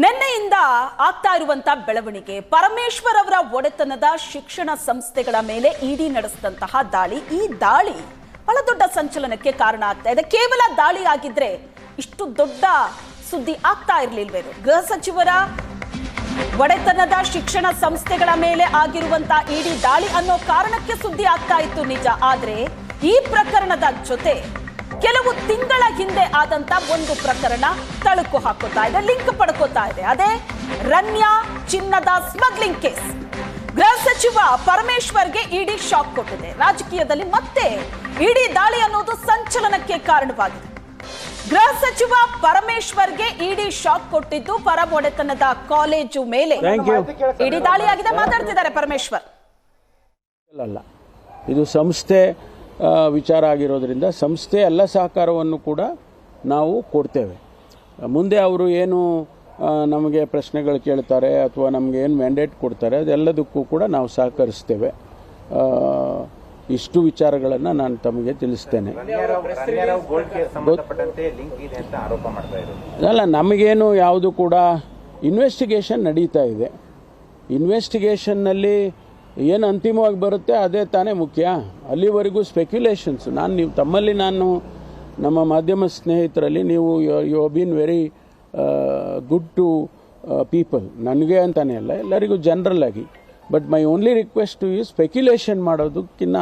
ನಿನ್ನೆಯಿಂದ ಆಗ್ತಾ ಇರುವಂತ ಬೆಳವಣಿಗೆ. ಪರಮೇಶ್ವರ್ ಅವರ ಒಡೆತನದ ಶಿಕ್ಷಣ ಸಂಸ್ಥೆಗಳ ಮೇಲೆ ಇಡಿ ನಡೆಸಿದಂತಹ ದಾಳಿ. ಈ ದಾಳಿ ಬಹಳ ದೊಡ್ಡ ಸಂಚಲನಕ್ಕೆ ಕಾರಣ ಆಗ್ತಾ ಇದೆ. ಕೇವಲ ದಾಳಿ ಆಗಿದ್ರೆ ಇಷ್ಟು ದೊಡ್ಡ ಸುದ್ದಿ ಆಗ್ತಾ ಇರಲಿಲ್ವೇ ಗೃಹ ಸಚಿವರ ಒಡೆತನದ ಶಿಕ್ಷಣ ಸಂಸ್ಥೆಗಳ ಮೇಲೆ ಆಗಿರುವಂತ ಇಡಿ ದಾಳಿ ಅನ್ನೋ ಕಾರಣಕ್ಕೆ ಸುದ್ದಿ ಆಗ್ತಾ ಇತ್ತು ನಿಜ. ಆದ್ರೆ ಈ ಪ್ರಕರಣದ ಜೊತೆ ಕೆಲವು ತಿಂಗಳ ಹಿಂದೆ ಆದಂತ ಒಂದು ಪ್ರಕರಣ ತಳುಕು ಹಾಕೋತಾ ಇದೆ ಲಿಂಕ್ ಪಡ್ಕೋತಾ ಇದೆ. ಅದೇ ರನ್ಯಾ ಚಿನ್ನದ ಸ್ಮಗ್ಲಿಂಗ್ ಕೇಸ್ ಗೃಹ ಸಚಿವ ಪರಮೇಶ್ವರ್ಗೆ ಇಡಿ ಶಾಕ್ ಕೊಟ್ಟಿದೆ. ರಾಜಕೀಯದಲ್ಲಿ ಮತ್ತೆ ಇಡಿ ದಾಳಿ ಅನ್ನೋದು ಸಂಚಲನಕ್ಕೆ ಕಾರಣವಾಗಿದೆ. ಗೃಹ ಸಚಿವ ಪರಮೇಶ್ವರ್ಗೆ ಇಡಿ ಶಾಕ್ ಕೊಟ್ಟಿದ್ದು ಪರ ಒಡೆತನದ ಕಾಲೇಜು ಮೇಲೆ. ಇಡಿ ದಾಳಿಯಾಗಿದೆ ಮಾತಾಡ್ತಿದ್ದಾರೆ ಪರಮೇಶ್ವರ್. ಇದು ಸಂಸ್ಥೆ ವಿಚಾರ ಆಗಿರೋದ್ರಿಂದ ಸಂಸ್ಥೆ ಎಲ್ಲ ಸಹಕಾರವನ್ನು ಕೂಡ ನಾವು ಕೊಡ್ತೇವೆ. ಮುಂದೆ ಅವರು ಏನು ನಮಗೆ ಪ್ರಶ್ನೆಗಳು ಕೇಳ್ತಾರೆ ಅಥವಾ ನಮಗೆ ಏನು ಮ್ಯಾಂಡೇಟ್ ಕೊಡ್ತಾರೆ ಅದೆಲ್ಲದಕ್ಕೂ ಕೂಡ ನಾವು ಸಹಕರಿಸ್ತೇವೆ. ಇಷ್ಟು ವಿಚಾರಗಳನ್ನು ನಾನು ತಮಗೆ ತಿಳಿಸ್ತೇನೆ. ಅಲ್ಲ ನಮಗೇನು ಯಾವುದು ಕೂಡ ಇನ್ವೆಸ್ಟಿಗೇಷನ್ ನಡೀತಾ ಇದೆ. ಇನ್ವೆಸ್ಟಿಗೇಷನ್ನಲ್ಲಿ ಏನು ಅಂತಿಮವಾಗಿ ಬರುತ್ತೆ ಅದೇ ತಾನೇ ಮುಖ್ಯ. ಅಲ್ಲಿವರೆಗೂ ಸ್ಪೆಕ್ಯುಲೇಷನ್ಸ್ ನಾನು ನೀವು ತಮ್ಮಲ್ಲಿ ನಾನು ನಮ್ಮ ಮಾಧ್ಯಮ ಸ್ನೇಹಿತರಲ್ಲಿ ನೀವು you been very good to people ನನಗೆ ಅಂತಾನೆ ಅಲ್ಲ, ಎಲ್ಲರಿಗೂ ಜನರಲ್ ಆಗಿ. But my only request to ಈ ಸ್ಪೆಕ್ಯುಲೇಷನ್ ಮಾಡೋದಕ್ಕಿಂತ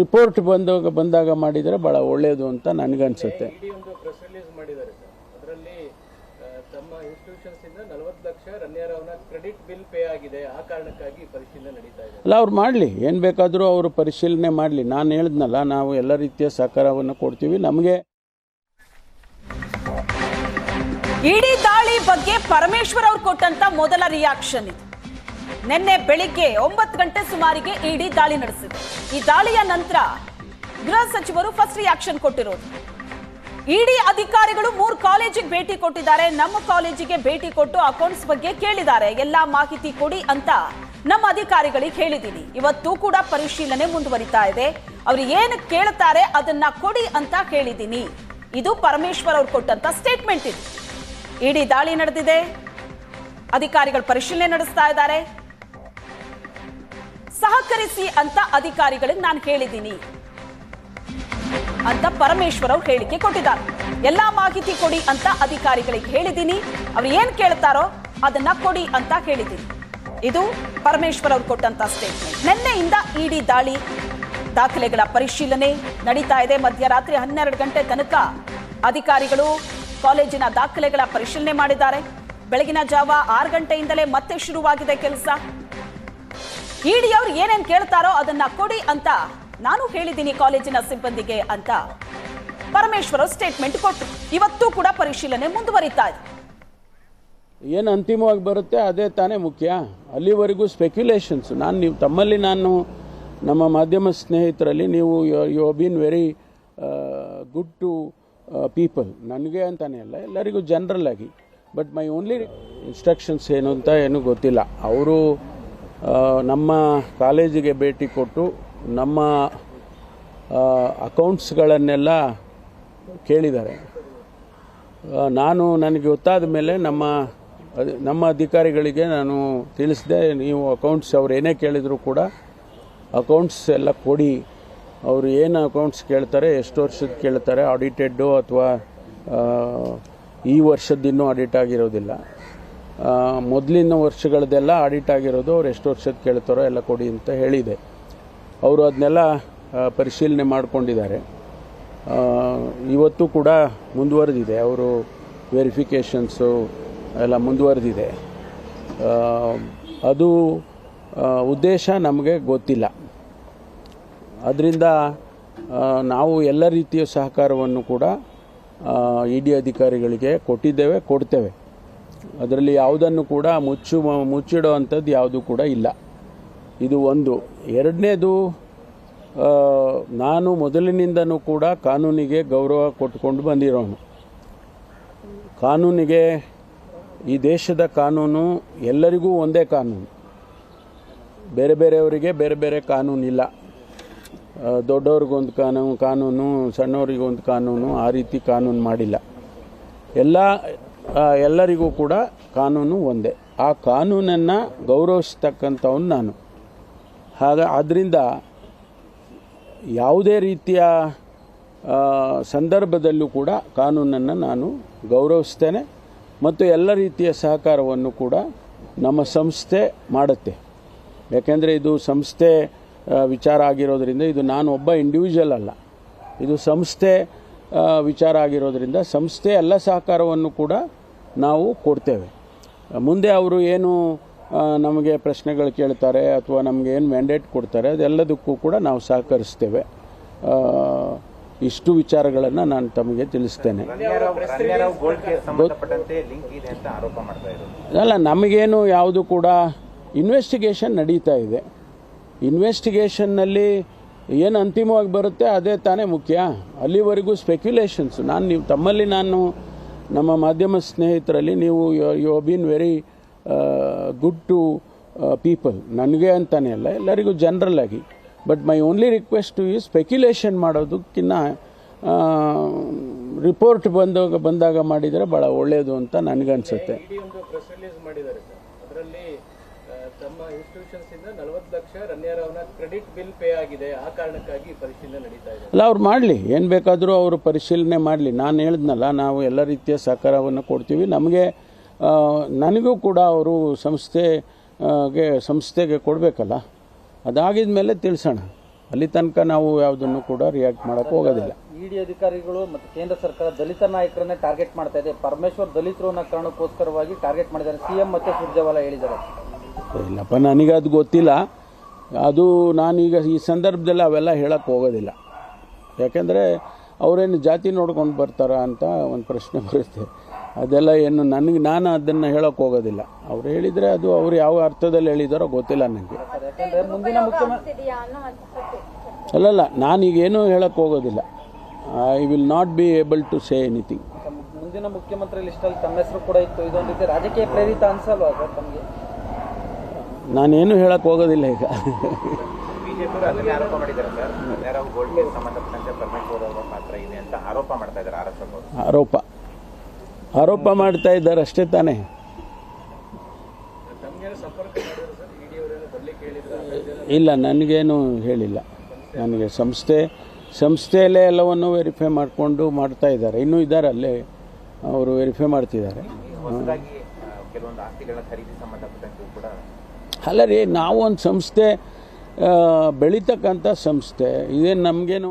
ರಿಪೋರ್ಟ್ ಬಂದಾಗ ಬಂದಾಗ ಮಾಡಿದರೆ ಭಾಳ ಒಳ್ಳೆಯದು ಅಂತ ನನಗನ್ಸುತ್ತೆ. ಕ್ರೆಡಿಟ್ ಬಿಲ್ ಪೇ ಆಗಿದೆ. ಆ ಕಾರಣಕ್ಕಾಗಿ ಪರಿಶೀಲನೆ ನಡೀತಾ ಇದೆ. ಅಲ್ಲ ಅವ್ರು ಮಾಡಲಿ. ಏನು ಬೇಕಾದರೂ ಅವರು ಪರಿಶೀಲನೆ ಮಾಡಲಿ. ನಾನು ಹೇಳಿದ್ನಲ್ಲ ನಾವು ಎಲ್ಲ ರೀತಿಯ ಸಹಕಾರವನ್ನು ಕೊಡ್ತೀವಿ. ನಮಗೆ ಇಡೀ ದಾಳಿ ಬಗ್ಗೆ ಪರಮೇಶ್ವರ್ ಅವ್ರು ಕೊಟ್ಟಂತ ಮೊದಲ ರಿಯಾಕ್ಷನ್ ಇದು. ನಿನ್ನೆ ಬೆಳಿಗ್ಗೆ ಒಂಬತ್ತು ಗಂಟೆ ಸುಮಾರಿಗೆ ಇಡಿ ದಾಳಿ ನಡೆಸಿದೆ. ಈ ದಾಳಿಯ ನಂತರ ಗೃಹ ಸಚಿವರು ಫಸ್ಟ್ ರಿಯಾಕ್ಷನ್ ಕೊಟ್ಟಿರೋದು. ಇಡಿ ಅಧಿಕಾರಿಗಳು ಮೂರು ಕಾಲೇಜಿಗೆ ಭೇಟಿ ಕೊಟ್ಟಿದ್ದಾರೆ. ನಮ್ಮ ಕಾಲೇಜಿಗೆ ಭೇಟಿ ಕೊಟ್ಟು ಅಕೌಂಟ್ಸ್ ಬಗ್ಗೆ ಕೇಳಿದ್ದಾರೆ. ಎಲ್ಲಾ ಮಾಹಿತಿ ಕೊಡಿ ಅಂತ ನಮ್ಮ ಅಧಿಕಾರಿಗಳಿಗೆ ಹೇಳಿದ್ದೀನಿ. ಇವತ್ತು ಕೂಡ ಪರಿಶೀಲನೆ ಮುಂದುವರಿತಾ ಇದೆ. ಅವ್ರು ಏನು ಕೇಳ್ತಾರೆ ಅದನ್ನ ಕೊಡಿ ಅಂತ ಕೇಳಿದ್ದೀನಿ ಇದು ಪರಮೇಶ್ವರ್ ಅವ್ರು ಕೊಟ್ಟಂತ ಸ್ಟೇಟ್ಮೆಂಟ್ ಇದು. ಇಡಿ ದಾಳಿ ನಡೆದಿದೆ. ಅಧಿಕಾರಿಗಳು ಪರಿಶೀಲನೆ ನಡೆಸ್ತಾ ಇದ್ದಾರೆ. ಸಹಕರಿಸಿ ಅಂತ ಅಧಿಕಾರಿಗಳಿಗೆ ನಾನು ಹೇಳಿದ್ದೀನಿ. ಅಂತ ಪರಮೇಶ್ವರ್ ಅವ್ರು ಹೇಳಿಕೆ ಕೊಟ್ಟಿದ್ದಾರೆ. ಎಲ್ಲಾ ಮಾಹಿತಿ ಕೊಡಿ ಅಂತ ಅಧಿಕಾರಿಗಳಿಗೆ ಹೇಳಿದ್ದೀನಿ. ಅವ್ರು ಏನ್ ಕೇಳ್ತಾರೋ ಅದನ್ನ ಕೊಡಿ ಅಂತ ಹೇಳಿದ್ದೀನಿ. ಇದು ಪರಮೇಶ್ವರ್ ಅವರು ಕೊಟ್ಟಂತ ಸ್ಟೇಟ್ಮೆಂಟ್ ನಿನ್ನೆಯಿಂದ ಇಡಿ ದಾಳಿ, ದಾಖಲೆಗಳ ಪರಿಶೀಲನೆ ನಡೀತಾ ಇದೆ. ಮಧ್ಯರಾತ್ರಿ ಹನ್ನೆರಡು ಗಂಟೆ ತನಕ ಅಧಿಕಾರಿಗಳು ಕಾಲೇಜಿನ ದಾಖಲೆಗಳ ಪರಿಶೀಲನೆ ಮಾಡಿದ್ದಾರೆ. ಬೆಳಗಿನ ಜಾವ ಆರು ಗಂಟೆಯಿಂದಲೇ ಮತ್ತೆ ಶುರುವಾಗಿದೆ ಕೆಲಸ. ಇಡಿ ಅವರು ಏನೇನ್ ಕೇಳ್ತಾರೋ ಅದನ್ನ ಕೊಡಿ ಅಂತ ನಾನು ಹೇಳಿದ್ದೀನಿ ಕಾಲೇಜಿನ ಸಿಬ್ಬಂದಿಗೆ ಅಂತ. ಪರಮೇಶ್ವರ ಸ್ಟೇಟ್ಮೆಂಟ್ ಕೊಟ್ಟರು ಇವತ್ತು ಕೂಡ ಪರಿಶೀಲನೆ ಮುಂದುವರಿತಾ ಇದೆ. ಏನು ಅಂತಿಮವಾಗಿ ಬರುತ್ತೆ ಅದೇ ತಾನೇ ಮುಖ್ಯ. ಅಲ್ಲಿವರೆಗೂ ಸ್ಪೆಕ್ಯುಲೇಷನ್ಸ್ ನಾನು ನೀವು ತಮ್ಮಲ್ಲಿ ನಾನು ನಮ್ಮ ಮಾಧ್ಯಮ ಸ್ನೇಹಿತರಲ್ಲಿ ನೀವು you been very good to people ನನಗೆ ಅಂತಲೇ ಅಲ್ಲ, ಎಲ್ಲರಿಗೂ ಜನರಲ್ ಆಗಿ. ಬಟ್ ಮೈ ಓನ್ಲಿ ಇನ್ಸ್ಟ್ರಕ್ಷನ್ಸ್ ಏನು ಅಂತ ಏನೂ ಗೊತ್ತಿಲ್ಲ. ಅವರು ನಮ್ಮ ಕಾಲೇಜಿಗೆ ಭೇಟಿ ಕೊಟ್ಟು ನಮ್ಮ ಅಕೌಂಟ್ಸ್ಗಳನ್ನೆಲ್ಲ ಕೇಳಿದ್ದಾರೆ. ನಾನು ನನಗೆ ಗೊತ್ತಾದ ಮೇಲೆ ನಮ್ಮ ನಮ್ಮ ಅಧಿಕಾರಿಗಳಿಗೆ ನಾನು ತಿಳಿಸಿದೆ, ನೀವು ಅಕೌಂಟ್ಸ್ ಅವ್ರು ಏನೇ ಕೇಳಿದರೂ ಕೂಡ ಅಕೌಂಟ್ಸ್ ಎಲ್ಲ ಕೊಡಿ. ಅವರು ಏನು ಅಕೌಂಟ್ಸ್ ಕೇಳ್ತಾರೆ, ಎಷ್ಟು ವರ್ಷದ ಕೇಳ್ತಾರೆ ಆಡಿಟೆಡ್ಡು ಅಥವಾ ಈ ವರ್ಷದ ಇನ್ನೂ ಆಡಿಟ್ ಆಗಿರೋದಿಲ್ಲ. ಮೊದಲಿನ ವರ್ಷಗಳದ್ದೆಲ್ಲ ಆಡಿಟ್ ಆಗಿರೋದು ಅವ್ರು ಎಷ್ಟು ವರ್ಷದ ಕೇಳ್ತಾರೋ ಎಲ್ಲ ಕೊಡಿ ಅಂತ ಹೇಳಿದೆ. ಅವರು ಅದನ್ನೆಲ್ಲ ಪರಿಶೀಲನೆ ಮಾಡಿಕೊಂಡಿದ್ದಾರೆ. ಇವತ್ತು ಕೂಡ ಮುಂದುವರೆದಿದೆ. ಅವರು ವೆರಿಫಿಕೇಷನ್ಸು ಎಲ್ಲ ಮುಂದುವರೆದಿದೆ. ಅದು ಉದ್ದೇಶ ನಮಗೆ ಗೊತ್ತಿಲ್ಲ. ಅದರಿಂದ ನಾವು ಎಲ್ಲ ರೀತಿಯ ಸಹಕಾರವನ್ನು ಕೂಡ ಇ ಡಿ ಅಧಿಕಾರಿಗಳಿಗೆ ಕೊಟ್ಟಿದ್ದೇವೆ, ಕೊಡ್ತೇವೆ. ಅದರಲ್ಲಿ ಯಾವುದನ್ನು ಕೂಡ ಮುಚ್ಚು ಮುಚ್ಚಿಡೋ ಅಂಥದ್ದು ಯಾವುದೂ ಕೂಡ ಇಲ್ಲ. ಇದು ಒಂದು. ಎರಡನೇದು ನಾನು ಮೊದಲಿನಿಂದನೂ ಕೂಡ ಕಾನೂನಿಗೆ ಗೌರವ ಕೊಟ್ಟುಕೊಂಡು ಬಂದಿರೋನು. ಕಾನೂನಿಗೆ ಈ ದೇಶದ ಕಾನೂನು ಎಲ್ಲರಿಗೂ ಒಂದೇ ಕಾನೂನು. ಬೇರೆ ಬೇರೆಯವರಿಗೆ ಬೇರೆ ಬೇರೆ ಕಾನೂನಿಲ್ಲ. ಇಲ್ಲ ದೊಡ್ಡವ್ರಿಗೊಂದು ಕಾನೂನು ಕಾನೂನು, ಸಣ್ಣವರಿಗೊಂದು ಕಾನೂನು ಆ ರೀತಿ ಕಾನೂನು ಮಾಡಿಲ್ಲ. ಎಲ್ಲ ಎಲ್ಲರಿಗೂ ಕೂಡ ಕಾನೂನು ಒಂದೇ. ಆ ಕಾನೂನನ್ನು ಗೌರವಿಸ್ತಕ್ಕಂಥವ್ನು ನಾನು. ಹಾಗ ಆದ್ದರಿಂದ ಯಾವುದೇ ರೀತಿಯ ಸಂದರ್ಭದಲ್ಲೂ ಕೂಡ ಕಾನೂನನ್ನು ನಾನು ಗೌರವಿಸ್ತೇನೆ ಮತ್ತು ಎಲ್ಲ ರೀತಿಯ ಸಹಕಾರವನ್ನು ಕೂಡ ನಮ್ಮ ಸಂಸ್ಥೆ ಮಾಡುತ್ತೆ. ಯಾಕೆಂದರೆ ಇದು ಸಂಸ್ಥೆ ವಿಚಾರ ಆಗಿರೋದರಿಂದ ಇದು ನಾನು ಒಬ್ಬ ಇಂಡಿವಿಜುವಲ್ ಅಲ್ಲ. ಇದು ಸಂಸ್ಥೆ ವಿಚಾರ ಆಗಿರೋದರಿಂದ ಸಂಸ್ಥೆ ಎಲ್ಲ ಸಹಕಾರವನ್ನು ಕೂಡ ನಾವು ಕೊಡ್ತೇವೆ. ಮುಂದೆ ಅವರು ಏನು ನಮಗೆ ಪ್ರಶ್ನೆಗಳು ಕೇಳ್ತಾರೆ ಅಥವಾ ನಮಗೆ ಏನು ಮ್ಯಾಂಡೇಟ್ ಕೊಡ್ತಾರೆ ಅದೆಲ್ಲದಕ್ಕೂ ಕೂಡ ನಾವು ಸಹಕರಿಸ್ತೇವೆ. ಇಷ್ಟು ವಿಚಾರಗಳನ್ನು ನಾನು ತಮಗೆ ತಿಳಿಸ್ತೇನೆ. ಅಲ್ಲ ನಮಗೇನು ಯಾವುದು ಕೂಡ ಇನ್ವೆಸ್ಟಿಗೇಷನ್ ನಡೀತಾ ಇದೆ. ಇನ್ವೆಸ್ಟಿಗೇಷನ್ನಲ್ಲಿ ಏನು ಅಂತಿಮವಾಗಿ ಬರುತ್ತೆ ಅದೇ ತಾನೇ ಮುಖ್ಯ. ಅಲ್ಲಿವರೆಗೂ ಸ್ಪೆಕ್ಯುಲೇಷನ್ಸ್ ನಾನು ನೀವು ತಮ್ಮಲ್ಲಿ ನಾನು ನಮ್ಮ ಮಾಧ್ಯಮ ಸ್ನೇಹಿತರಲ್ಲಿ ನೀವು you been very good to people ನನಗೆ ಅಂತಾನೆ ಅಲ್ಲ ಎಲ್ಲರಿಗೂ ಜನರಲ್ ಆಗಿ ಬಟ್ ಮೈ ಓನ್ಲಿ ರಿಕ್ವೆಸ್ಟ್ ಈ ಸ್ಪೆಕ್ಯುಲೇಷನ್ ಮಾಡೋದಕ್ಕಿಂತ ರಿಪೋರ್ಟ್ ಬಂದಾಗ ಬಂದಾಗ ಮಾಡಿದರೆ ಭಾಳ ಒಳ್ಳೆಯದು ಅಂತ ನನಗನ್ಸುತ್ತೆ ಅಲ್ಲ ಅವ್ರು ಮಾಡಲಿ ಏನು ಬೇಕಾದರೂ ಅವರು ಪರಿಶೀಲನೆ ಮಾಡಲಿ ನಾನು ಹೇಳಿದ್ನಲ್ಲ ನಾವು ಎಲ್ಲ ರೀತಿಯ ಸಹಕಾರವನ್ನು ಕೊಡ್ತೀವಿ ನಮಗೆ ನನಗೂ ಕೂಡ ಅವರು ಸಂಸ್ಥೆಗೆ ಸಂಸ್ಥೆಗೆ ಕೊಡಬೇಕಲ್ಲ? ಅದಾಗಿದ ಮೇಲೆ ತಿಳಿಸೋಣ. ಅಲ್ಲಿ ತನಕ ನಾವು ಯಾವುದನ್ನು ಕೂಡ ರಿಯಾಕ್ಟ್ ಮಾಡೋಕ್ಕೆ ಹೋಗೋದಿಲ್ಲ. ಇಡಿ ಅಧಿಕಾರಿಗಳು ಮತ್ತು ಕೇಂದ್ರ ಸರ್ಕಾರ ದಲಿತ ನಾಯಕರನ್ನೇ ಟಾರ್ಗೆಟ್ ಮಾಡ್ತಾ ಇದೆ. ಪರಮೇಶ್ವರ್ ದಲಿತರು ಅನ್ನೋ ಕಾರಣಕ್ಕೋಸ್ಕರವಾಗಿ ಟಾರ್ಗೆಟ್ ಮಾಡಿದ್ದಾರೆ. ಸಿಎಂ ಮತ್ತು ಸುರ್ಜೇವಾಲಾ ಹೇಳಿದ್ದಾರೆ. ಇಲ್ಲಪ್ಪ ನನಗೆ ಅದು ಗೊತ್ತಿಲ್ಲ. ಅದು ನಾನೀಗ ಈ ಸಂದರ್ಭದಲ್ಲಿ ಅವೆಲ್ಲ ಹೇಳಕ್ಕೆ ಹೋಗೋದಿಲ್ಲ. ಯಾಕೆಂದರೆ ಅವರೇನು ಜಾತಿ ನೋಡ್ಕೊಂಡು ಬರ್ತಾರಾ ಅಂತ ಒಂದು ಪ್ರಶ್ನೆ ಬರುತ್ತೆ. ಅದೆಲ್ಲ ಏನು ನನಗೆ ನಾನು ಅದನ್ನು ಹೇಳೋಕೆ ಹೋಗೋದಿಲ್ಲ. ಅವ್ರು ಹೇಳಿದರೆ ಅದು ಅವ್ರು ಯಾವ ಅರ್ಥದಲ್ಲಿ ಹೇಳಿದಾರೋ ಗೊತ್ತಿಲ್ಲ ನನಗೆ. ಯಾಕಂದ್ರೆ ಮುಂದಿನ ಮುಖ್ಯಮಂತ್ರಿ ಅಲ್ಲಲ್ಲ ನಾನೀಗೇನು ಹೇಳಕ್ಕೆ ಹೋಗೋದಿಲ್ಲ. I will not be able to say anything ಮುಂದಿನ ಮುಖ್ಯಮಂತ್ರಿ ಲಿಸ್ಟಲ್ಲಿ ತಮ್ಮ ಹೆಸರು ಕೂಡ ಇತ್ತು. ಇದೊಂದು ರೀತಿ ರಾಜಕೀಯ ಪ್ರೇರಿತ ಅನ್ಸಲ್ವಾ ಸರ್ ತಮಗೆ? ನಾನೇನು ಹೇಳಕ್ಕೆ ಹೋಗೋದಿಲ್ಲ ಈಗ. ಆರೋಪ. ಆರೋಪ ಮಾಡ್ತಾ ಇದ್ದಾರೆ ಅಷ್ಟೇ ತಾನೇ. ಇಲ್ಲ, ನನಗೇನು ಹೇಳಿಲ್ಲ. ನನಗೆ ಸಂಸ್ಥೆ, ಸಂಸ್ಥೆಯಲ್ಲೇ ಎಲ್ಲವನ್ನು ವೆರಿಫೈ ಮಾಡಿಕೊಂಡು ಮಾಡ್ತಾ ಇದ್ದಾರೆ. ಇನ್ನೂ ಇದ್ದಾರೆ ಅಲ್ಲೇ ಅವರು ವೆರಿಫೈ ಮಾಡ್ತಿದ್ದಾರೆ. ಅಲ್ಲ ರೀ ನಾವು ಒಂದು ಸಂಸ್ಥೆ ಬೆಳೀತಕ್ಕಂಥ ಸಂಸ್ಥೆ ಇದೇನು ನಮಗೇನು